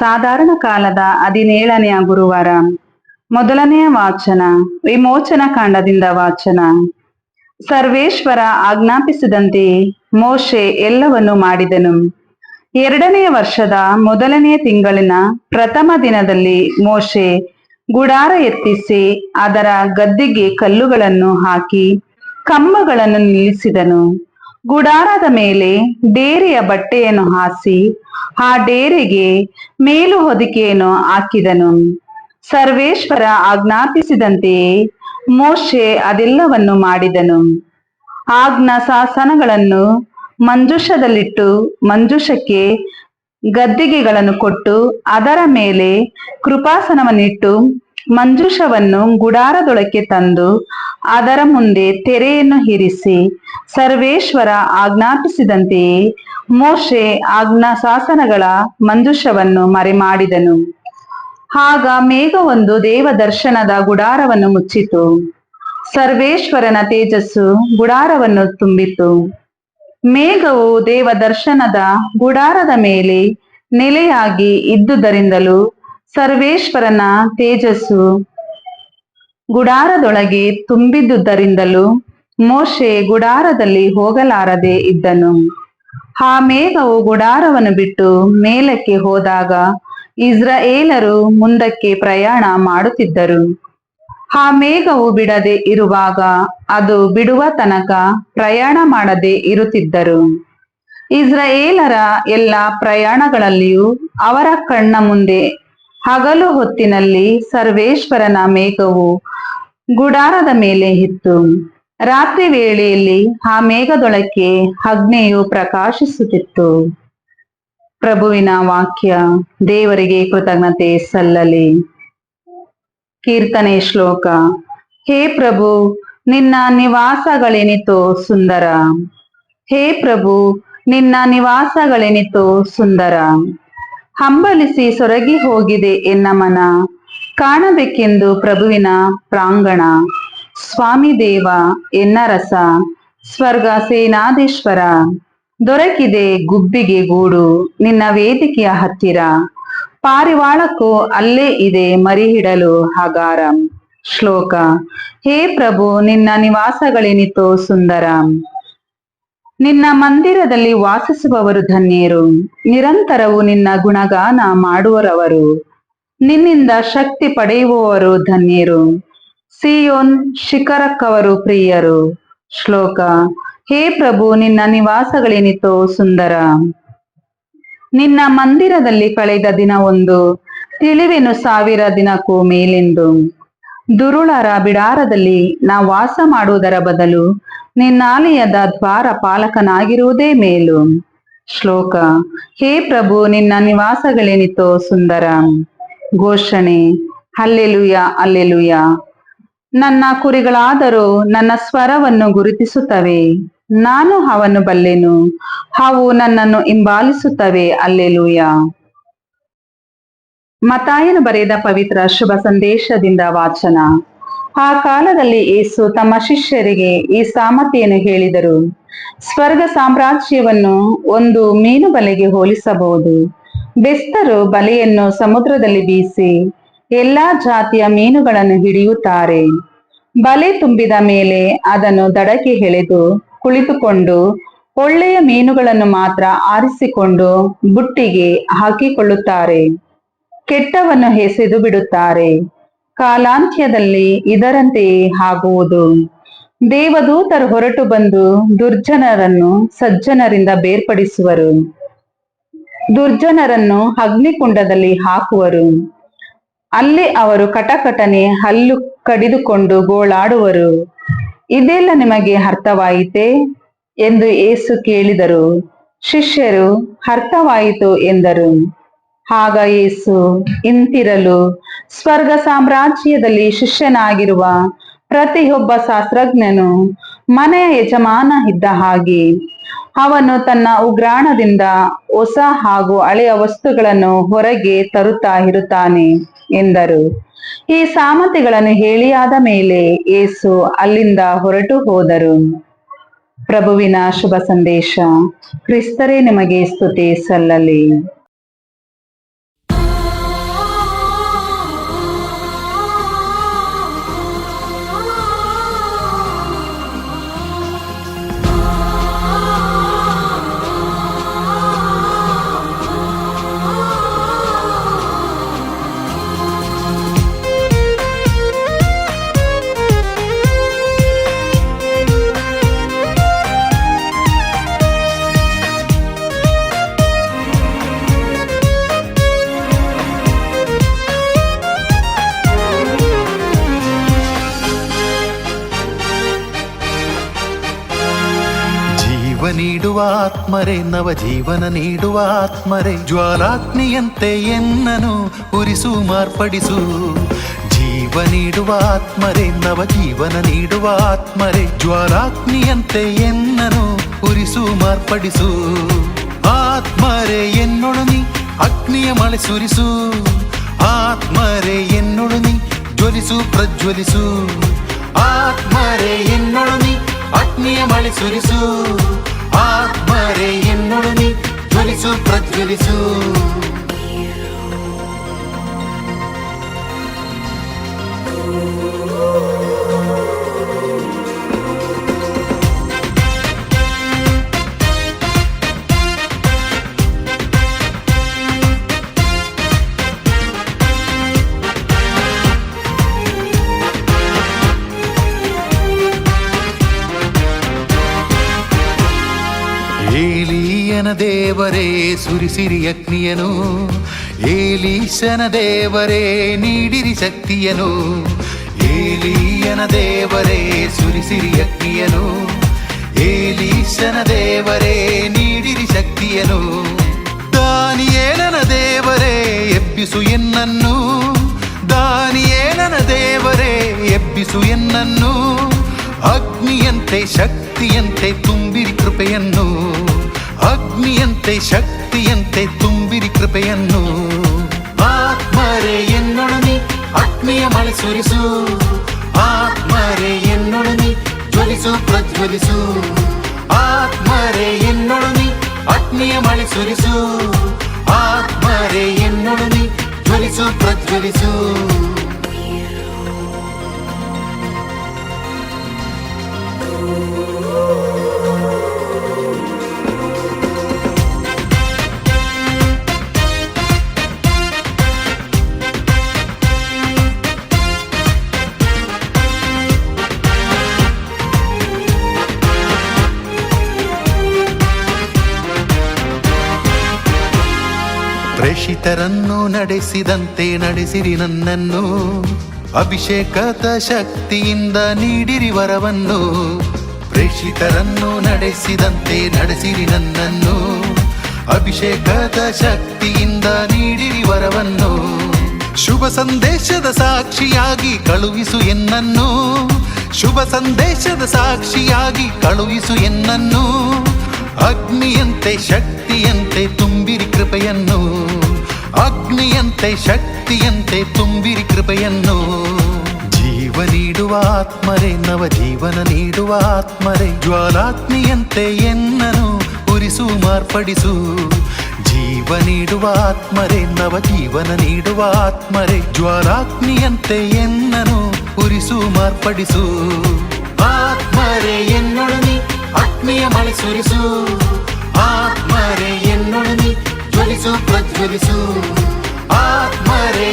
ಸಾಧಾರಣ ಕಾಲದ ಹದಿನೇಳನೆಯ ಗುರುವಾರ. ಮೊದಲನೆಯ ವಾಚನ, ವಿಮೋಚನ ಕಾಂಡದಿಂದ ವಾಚನ. ಸರ್ವೇಶ್ವರ ಆಜ್ಞಾಪಿಸಿದಂತೆ ಮೋಶೆ ಎಲ್ಲವನ್ನು ಮಾಡಿದನು. ಎರಡನೆಯ ವರ್ಷದ ಮೊದಲನೆಯ ತಿಂಗಳಿನ ಪ್ರಥಮ ದಿನದಲ್ಲಿ ಮೋಶೆ ಗುಡಾರ ಎತ್ತಿಸಿ ಅದರ ಗದ್ದಿಗೆ ಕಲ್ಲುಗಳನ್ನು ಹಾಕಿ ಕಂಬಗಳನ್ನು ನಿಲ್ಲಿಸಿದನು. ಗುಡಾರದ ಮೇಲೆ ಡೇರೆಯ ಬಟ್ಟೆಯನ್ನು ಹಾಸಿ, ಆ ಡೇರೆಗೆ ಮೇಲು ಹೊದಿಕೆಯನ್ನು ಹಾಕಿದನು. ಸರ್ವೇಶ್ವರ ಆಜ್ಞಾಪಿಸಿದಂತೆಯೇ ಮೋಶೆ ಅದೆಲ್ಲವನ್ನು ಮಾಡಿದನು. ಆಜ್ಞಾ ಶಾಸನಗಳನ್ನು ಮಂಜುಷದಲ್ಲಿಟ್ಟು ಮಂಜುಷಕ್ಕೆ ಗದ್ದಿಗೆಗಳನ್ನು ಕೊಟ್ಟು ಅದರ ಮೇಲೆ ಕೃಪಾಸನವನ್ನಿಟ್ಟು ಮಂಜೂಷವನ್ನು ಗುಡಾರದೊಳಕ್ಕೆ ತಂದು ಅದರ ಮುಂದೆ ತೆರೆಯನ್ನು ಹಿರಿಸಿ ಸರ್ವೇಶ್ವರ ಆಜ್ಞಾಪಿಸಿದಂತೆಯೇ ಮೋಶೆ ಆಜ್ಞಾ ಶಾಸನಗಳ ಮಂಜುಷವನ್ನು ಮರೆಮಾಡಿದನು. ಆಗ ಮೇಘವೊಂದು ದೇವ ದರ್ಶನದ ಗುಡಾರವನ್ನು ಮುಚ್ಚಿತು. ಸರ್ವೇಶ್ವರನ ತೇಜಸ್ಸು ಗುಡಾರವನ್ನು ತುಂಬಿತು ಮೇಘವು ದೇವ ದರ್ಶನದ ಗುಡಾರದ ಮೇಲೆ ನೆಲೆಯಾಗಿ ಇದ್ದುದರಿಂದಲೂ ಸರ್ವೇಶ್ವರನ ತೇಜಸ್ಸು ಗುಡಾರದೊಳಗೆ ತುಂಬಿದ್ದುದರಿಂದಲೂ ಮೋಶೆ ಗುಡಾರದಲ್ಲಿ ಹೋಗಲಾರದೆ ಇದ್ದನು. ಆ ಮೇಘವು ಗುಡಾರವನ್ನು ಬಿಟ್ಟು ಮೇಲಕ್ಕೆ ಹೋದಾಗ ಇಸ್ರಾಯೇಲರು ಮುಂದಕ್ಕೆ ಪ್ರಯಾಣ ಮಾಡುತ್ತಿದ್ದರು. ಆ ಮೇಘವು ಬಿಡದೆ ಇರುವಾಗ ಅದು ಬಿಡುವ ತನಕ ಪ್ರಯಾಣ ಮಾಡದೆ ಇರುತ್ತಿದ್ದರು. ಇಸ್ರಾಯೇಲರ ಎಲ್ಲ ಪ್ರಯಾಣಗಳಲ್ಲಿಯೂ ಅವರ ಕಣ್ಣ ಮುಂದೆ ಹಗಲು ಹೊತ್ತಿನಲ್ಲಿ ಸರ್ವೇಶ್ವರನ ಮೇಘವು ಗುಡಾರದ ಮೇಲೆ ಇತ್ತು. ರಾತ್ರಿ ವೇಳೆಯಲ್ಲಿ ಆ ಮೇಘದೊಳಕ್ಕೆ ಅಗ್ನೆಯು ಪ್ರಕಾಶಿಸುತ್ತಿತ್ತು. ಪ್ರಭುವಿನ ವಾಕ್ಯ, ದೇವರಿಗೆ ಕೃತಜ್ಞತೆ ಸಲ್ಲಲಿ. ಕೀರ್ತನೆ ಶ್ಲೋಕ, ಹೇ ಪ್ರಭು, ನಿನ್ನ ನಿವಾಸಗಳೆನಿತೋ ಸುಂದರ? ಹೇ ಪ್ರಭು, ನಿನ್ನ ನಿವಾಸಗಳೆನಿತೋ ಸುಂದರ? ಹಂಬಲಿಸಿ ಸೊರಗಿ ಹೋಗಿದೆ ಎನ್ನ ಮನ. ಕಾಣಬೇಕೆಂದು ಪ್ರಭುವಿನ ಪ್ರಾಂಗಣ. ಸ್ವಾಮಿ ದೇವ, ಎನ್ನ ರಸ. ಸ್ವರ್ಗ ಸೇನಾದೇಶ್ವರ ದೊರಕಿದೆ ಗುಬ್ಬಿಗೆ ಗೂಡು, ನಿನ್ನ ವೇದಿಕೆಯ ಹತ್ತಿರ. ಪಾರಿವಾಳಕ್ಕೂ ಅಲ್ಲೇ ಇದೆ ಮರಿಹಿಡಲು ಹಗಾರ. ಶ್ಲೋಕ. ಹೇ ಪ್ರಭು, ನಿನ್ನ ನಿವಾಸಗಳೇನಿತೋ ಸುಂದರ. ನಿನ್ನ ಮಂದಿರದಲ್ಲಿ ವಾಸಿಸುವವರು ಧನ್ಯರು. ನಿರಂತರವು ನಿನ್ನ ಗುಣಗಾನ ಮಾಡುವರವರು. ನಿನ್ನಿಂದ ಶಕ್ತಿ ಪಡೆಯುವವರು ಧನ್ಯರು. ಸಿಯೋನ್ ಶಿಖರಕ್ಕವರು ಪ್ರಿಯರು. ಶ್ಲೋಕ, ಹೇ ಪ್ರಭು, ನಿನ್ನ ನಿವಾಸಗಳೇನಿತೋ ಸುಂದರ. ನಿನ್ನ ಮಂದಿರದಲ್ಲಿ ಕಳೆದ ದಿನವೊಂದು ತಿಳಿವೆನು ಸಾವಿರ ದಿನಕ್ಕೂ ಮೇಲೆಂದು. ದುರುಳರ ಬಿಡಾರದಲ್ಲಿ ನಾ ವಾಸ ಮಾಡುವುದರ ಬದಲು ನಿನ್ನಾಲಯದ ದ್ವಾರ ಪಾಲಕನಾಗಿರುವುದೇ ಮೇಲು. ಶ್ಲೋಕ, ಹೇ ಪ್ರಭು, ನಿನ್ನ ನಿವಾಸಗಳೇನಿತೋ ಸುಂದರ. ಘೋಷಣೆ ಅಲ್ಲೆಲುಯ ಅಲ್ಲೆಲುಯ. ನನ್ನ ಕುರಿಗಳಾದರೂ ನನ್ನ ಸ್ವರವನ್ನು ಗುರುತಿಸುತ್ತವೆ. ನಾನು ಅವನ್ನು ಬಲ್ಲೆನು ಅವು ನನ್ನನ್ನು ಹಿಂಬಾಲಿಸುತ್ತವೆ, ಅಲ್ಲೆಲುಯ. ಮತಾಯನು ಬರೆದ ಪವಿತ್ರ ಶುಭ ಸಂದೇಶದಿಂದ ವಾಚನ. ಆ ಕಾಲದಲ್ಲಿ ಏಸು ತಮ್ಮ ಶಿಷ್ಯರಿಗೆ ಈ ಸಾಮತೆಯನ್ನು ಹೇಳಿದರು. ಸ್ವರ್ಗ ಸಾಮ್ರಾಜ್ಯವನ್ನು ಒಂದು ಮೀನು ಬಲೆಗೆ ಹೋಲಿಸಬಹುದು. ಬೆಸ್ತರು ಬಲೆಯನ್ನು ಸಮುದ್ರದಲ್ಲಿ ಬೀಸಿ ಎಲ್ಲಾ ಜಾತಿಯ ಮೀನುಗಳನ್ನು ಹಿಡಿಯುತ್ತಾರೆ. ಬಲೆ ತುಂಬಿದ ಮೇಲೆ ಅದನ್ನು ದಡಕ್ಕೆ ಎಳೆದು ಕುಳಿತುಕೊಂಡು ಒಳ್ಳೆಯ ಮೀನುಗಳನ್ನು ಮಾತ್ರ ಆರಿಸಿಕೊಂಡು ಬುಟ್ಟಿಗೆ ಹಾಕಿಕೊಳ್ಳುತ್ತಾರೆ. ಕೆಟ್ಟವನ್ನು ಎಸೆದು ಬಿಡುತ್ತಾರೆ. ಕಾಲಾಂತ್ಯದಲ್ಲಿ ಇದರಂತೆಯೇ ಆಗುವುದು. ದೇವದೂತರು ಹೊರಟು ಬಂದು ದುರ್ಜನರನ್ನು ಸಜ್ಜನರಿಂದ ಬೇರ್ಪಡಿಸುವರು. ದುರ್ಜನರನ್ನು ಅಗ್ನಿಕುಂಡದಲ್ಲಿ ಹಾಕುವರು. ಅಲ್ಲಿ ಅವರು ಕಟಕಟನೆ ಹಲ್ಲು ಕಡಿದುಕೊಂಡು ಗೋಳಾಡುವರು. ಇದೆಲ್ಲ ನಿಮಗೆ ಅರ್ಥವಾಯಿತೆ? ಎಂದು ಏಸು ಕೇಳಿದರು. ಶಿಷ್ಯರು, ಅರ್ಥವಾಯಿತು ಎಂದರು. ಆಗ ಯೇಸು ಇಂತಿರಲು ಸ್ವರ್ಗ ಸಾಮ್ರಾಜ್ಯದಲ್ಲಿ ಶಿಷ್ಯನಾಗಿರುವ ಪ್ರತಿಯೊಬ್ಬ ಶಾಸ್ತ್ರಜ್ಞನು ಮನೆಯ ಯಜಮಾನ ಇದ್ದ ಹಾಗೆ ಅವನು ತನ್ನ ಉಗ್ರಾಣದಿಂದ ಹೊಸ ಹಾಗೂ ಹಳೆಯ ವಸ್ತುಗಳನ್ನು ಹೊರಗೆ ತರುತ್ತಾ ಇರುತ್ತಾನೆ ಎಂದರು. ಈ ಸಾಮತಿಗಳನ್ನು ಹೇಳಿಯಾದ ಮೇಲೆ ಏಸು ಅಲ್ಲಿಂದ ಹೊರಟು ಹೋದರು. ಪ್ರಭುವಿನ ಶುಭ ಸಂದೇಶ, ಕ್ರಿಸ್ತರೇ ನಿಮಗೆ ಸ್ತುತಿ ಸಲ್ಲಲಿ. ಆತ್ಮರೆ ನವ ಜೀವನ ನೀಡುವ ಆತ್ಮರೆ. ಜ್ವಾಲಾಗ್ನಿಯಂತೆ ಎನ್ನನು, ಉರಿಸು, ಮಾರ್ಪಡಿಸು. ಜೀವ ನೀಡುವ ಆತ್ಮರೆ ನವ ಜೀವನ ನೀಡುವ ಆತ್ಮರೆ. ಜ್ವಾಲಾಗ್ನಿಯಂತೆ ಎನ್ನನು, ಉರಿಸು, ಮಾರ್ಪಡಿಸು. ಆತ್ಮರೆ ಎನ್ನೊಳು ನೀ, ಅಗ್ನಿಯ ಮಳೆ ಸುರಿಸು. ಆತ್ಮರೆ ಎನ್ನೊಳು ನೀ, ಜ್ವಲಿಸು, ಪ್ರಜ್ವಲಿಸು. ಆತ್ಮರೆ ಎನ್ನೊಳು ನೀ, ಅಗ್ನಿಯ ಮಳೆ ಸುರಿಸು. ಆತ್ಮರೆ ಎನ್ನೊಳು ನೀ ಜ್ವಲಿಸು ಪ್ರಜ್ವಲಿಸು ಏಲೀಯನ ದೇವರೇ, ಸುರಿಸಿರಿ ಅಗ್ನಿಯನು. ಏಲೀಶನ ದೇವರೇ, ನೀಡಿರಿ ಶಕ್ತಿಯನು. ಏಲೀಯನ ದೇವರೇ, ಸುರಿಸಿರಿ ಅಗ್ನಿಯನು. ಏಲೀಶನ ದೇವರೇ, ನೀಡಿರಿ ಶಕ್ತಿಯನು. ದಾನಿಯೇಲನ ದೇವರೇ, ಎಬ್ಬಿಸು ಎನ್ನನ್ನು. ದಾನಿಯೇಲನ ದೇವರೇ, ಎಬ್ಬಿಸು ಎನ್ನನ್ನು. ಅಗ್ನಿಯಂತೆ, ಶಕ್ತಿಯಂತೆ ತುಂಬಿರಿ ಕೃಪೆಯನ್ನು. ಅಗ್ನಿಯಂತೆ, ಶಕ್ತಿಯಂತೆ ತುಂಬಿರಿ ಕೃಪೆಯನ್ನು. ಆತ್ಮರೆ ಎನ್ನೊಡನೆ ಅಗ್ನಿಯ ಮಳೆ ಸುರಿಸು. ಆತ್ಮರೆ ಎನ್ನೊಡನೆ ಜ್ವಲಿಸು, ಪ್ರಜ್ವಲಿಸು. ಆತ್ಮರೆ ಎನ್ನೊಡನೆ ಅಗ್ನಿಯ ಮಳೆ ಸುರಿಸು. ಆತ್ಮರೆ ಎನ್ನೊಡನೆ ಜ್ವಲಿಸು, ಪ್ರಜ್ವಲಿಸು. ಪ್ರೇಷಿತರನ್ನು ನಡೆಸಿದಂತೆ ನಡೆಸಿರಿ ನನ್ನನ್ನು. ಅಭಿಷೇಕದ ಶಕ್ತಿಯಿಂದ ನೀಡಿರಿ ವರವನ್ನು. ಪ್ರೇಷಿತರನ್ನು ನಡೆಸಿದಂತೆ ನಡೆಸಿರಿ ನನ್ನನ್ನು. ಅಭಿಷೇಕದ ಶಕ್ತಿಯಿಂದ ನೀಡಿರಿ ವರವನ್ನು. ಶುಭ ಸಂದೇಶದ ಸಾಕ್ಷಿಯಾಗಿ ಕಳುಹಿಸು ಎನ್ನನ್ನು. ಶುಭ ಸಂದೇಶದ ಸಾಕ್ಷಿಯಾಗಿ ಕಳುಹಿಸು ಎನ್ನನ್ನು. ಅಗ್ನಿಯಂತೆ ಶಕ್ತಿಯಂತೆ ತುಂಬಿರಿ ಕೃಪೆಯನ್ನು. ಅಗ್ನಿಯಂತೆ ಶಕ್ತಿಯಂತೆ ತುಂಬಿರಿ ಕೃಪೆಯನ್ನು. ಜೀವ ನೀಡುವ ಆತ್ಮರೆ ನವ ಜೀವನ ನೀಡುವ ಆತ್ಮರೆ, ಜ್ವಾಲಾಗ್ನಿಯಂತೆ ಎನ್ನನು, ಉರಿಸು, ಮಾರ್ಪಡಿಸು. ಜೀವ ನೀಡುವ ಆತ್ಮರೆ ನವ ಜೀವನ ನೀಡುವ ಆತ್ಮರೆ, ಜ್ವಾಲಾಗ್ನಿಯಂತೆ ಎನ್ನನು, ಉರಿಸು, ಮಾರ್ಪಡಿಸು. ಆತ್ಮರೆ ಎನ್ನೊಡನೆ ಆತ್ಮೀಯ ಮಳೆ ಸುರಿಸು. ಆತ್ಮರೆ ಎನ್ನೊಡನೆ ಜ್ವಲಿಸು, ಪ್ರಜ್ವಲಿಸು. ಆತ್ಮರೆ